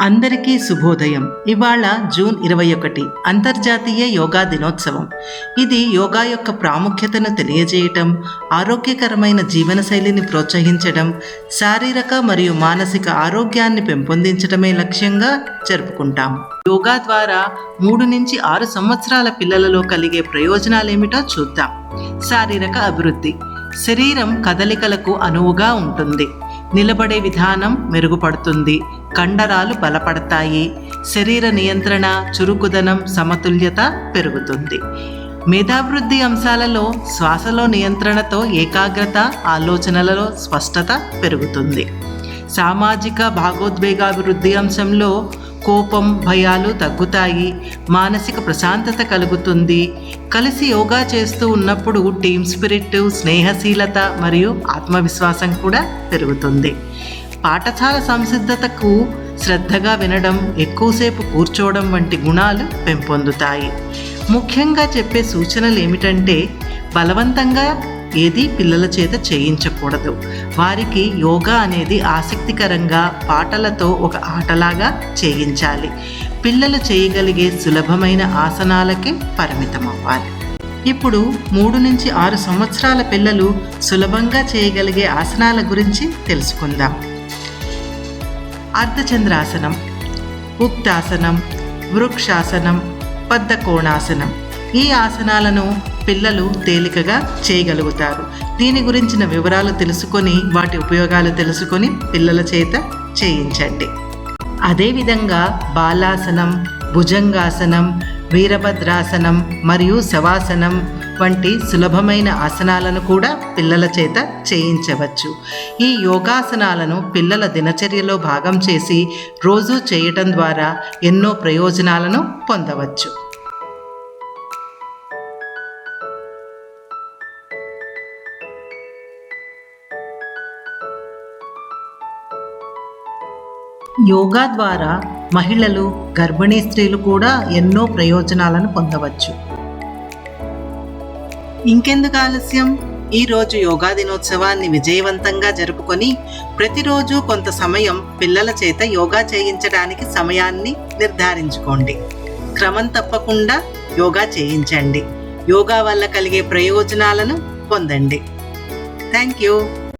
అందరికీ శుభోదయం. ఇవాళ జూన్ ఇరవై ఒకటి అంతర్జాతీయ యోగా దినోత్సవం. ఇది యోగా యొక్క ప్రాముఖ్యతను తెలియజేయటం ఆరోగ్యకరమైన జీవనశైలిని ప్రోత్సహించడం శారీరక మరియు మానసిక ఆరోగ్యాన్ని పెంపొందించడమే లక్ష్యంగా జరుపుకుంటాం. యోగా ద్వారా మూడు నుంచి ఆరు సంవత్సరాల పిల్లలలో కలిగే ప్రయోజనాలేమిటో చూద్దాం. శారీరక అభివృద్ధి. శరీరం కదలికలకు అనువుగా ఉంటుంది. నిలబడే విధానం మెరుగుపడుతుంది. కండరాలు బలపడతాయి. శరీర నియంత్రణ చురుకుదనం సమతుల్యత పెరుగుతుంది. మేధావృద్ధి అంశాలలో శ్వాసలో నియంత్రణతో ఏకాగ్రత ఆలోచనలలో స్పష్టత పెరుగుతుంది. సామాజిక భాగోద్వేగాభివృద్ధి అంశంలో కోపం భయాలు తగ్గుతాయి. మానసిక ప్రశాంతత కలుగుతుంది. కలిసి యోగా చేస్తూ ఉన్నప్పుడు టీమ్ స్పిరిట్ స్నేహశీలత మరియు ఆత్మవిశ్వాసం కూడా పెరుగుతుంది. పాఠశాల సంసిద్ధతకు శ్రద్ధగా వినడం ఎక్కువసేపు కూర్చోవడం వంటి గుణాలు పెంపొందుతాయి. ముఖ్యంగా చెప్పే సూచనలు ఏమిటంటే బలవంతంగా ఏది పిల్లల చేత చేయించకూడదు. వారికి యోగా అనేది ఆసక్తికరంగా పాటలతో ఒక ఆటలాగా చేయించాలి. పిల్లలు చేయగలిగే సులభమైన ఆసనాలకే పరిమితం అవ్వాలి ఇప్పుడు మూడు నుంచి ఆరు సంవత్సరాల పిల్లలు సులభంగా చేయగలిగే ఆసనాల గురించి తెలుసుకుందాం. అర్ధచంద్రాసనం ఉక్తాసనం వృక్షాసనం పద్దకోణాసనం. ఈ ఆసనాలను పిల్లలు తేలికగా చేయగలుగుతారు. దీని గురించిన వివరాలు తెలుసుకొని వాటి ఉపయోగాలు తెలుసుకొని పిల్లల చేత చేయించండి. అదేవిధంగా బాలాసనం భుజంగాసనం వీరభద్రాసనం మరియు శవాసనం వంటి సులభమైన ఆసనాలను కూడా పిల్లల చేత చేయించవచ్చు. ఈ యోగాసనాలను పిల్లల దినచర్యలో భాగం చేసి రోజు చేయటం ద్వారా ఎన్నో ప్రయోజనాలను పొందవచ్చు. యోగా ద్వారా మహిళలు గర్భిణీ స్త్రీలు కూడా ఎన్నో ప్రయోజనాలను పొందవచ్చు. ఇంకెందుకు ఆలస్యం? ఈరోజు యోగా దినోత్సవాన్ని విజయవంతంగా జరుపుకొని ప్రతిరోజు కొంత సమయం పిల్లల చేత యోగా చేయించడానికి సమయాన్ని నిర్ధారించుకోండి. క్రమం తప్పకుండా యోగా చేయించండి. యోగా వల్ల కలిగే ప్రయోజనాలను పొందండి. Thank you.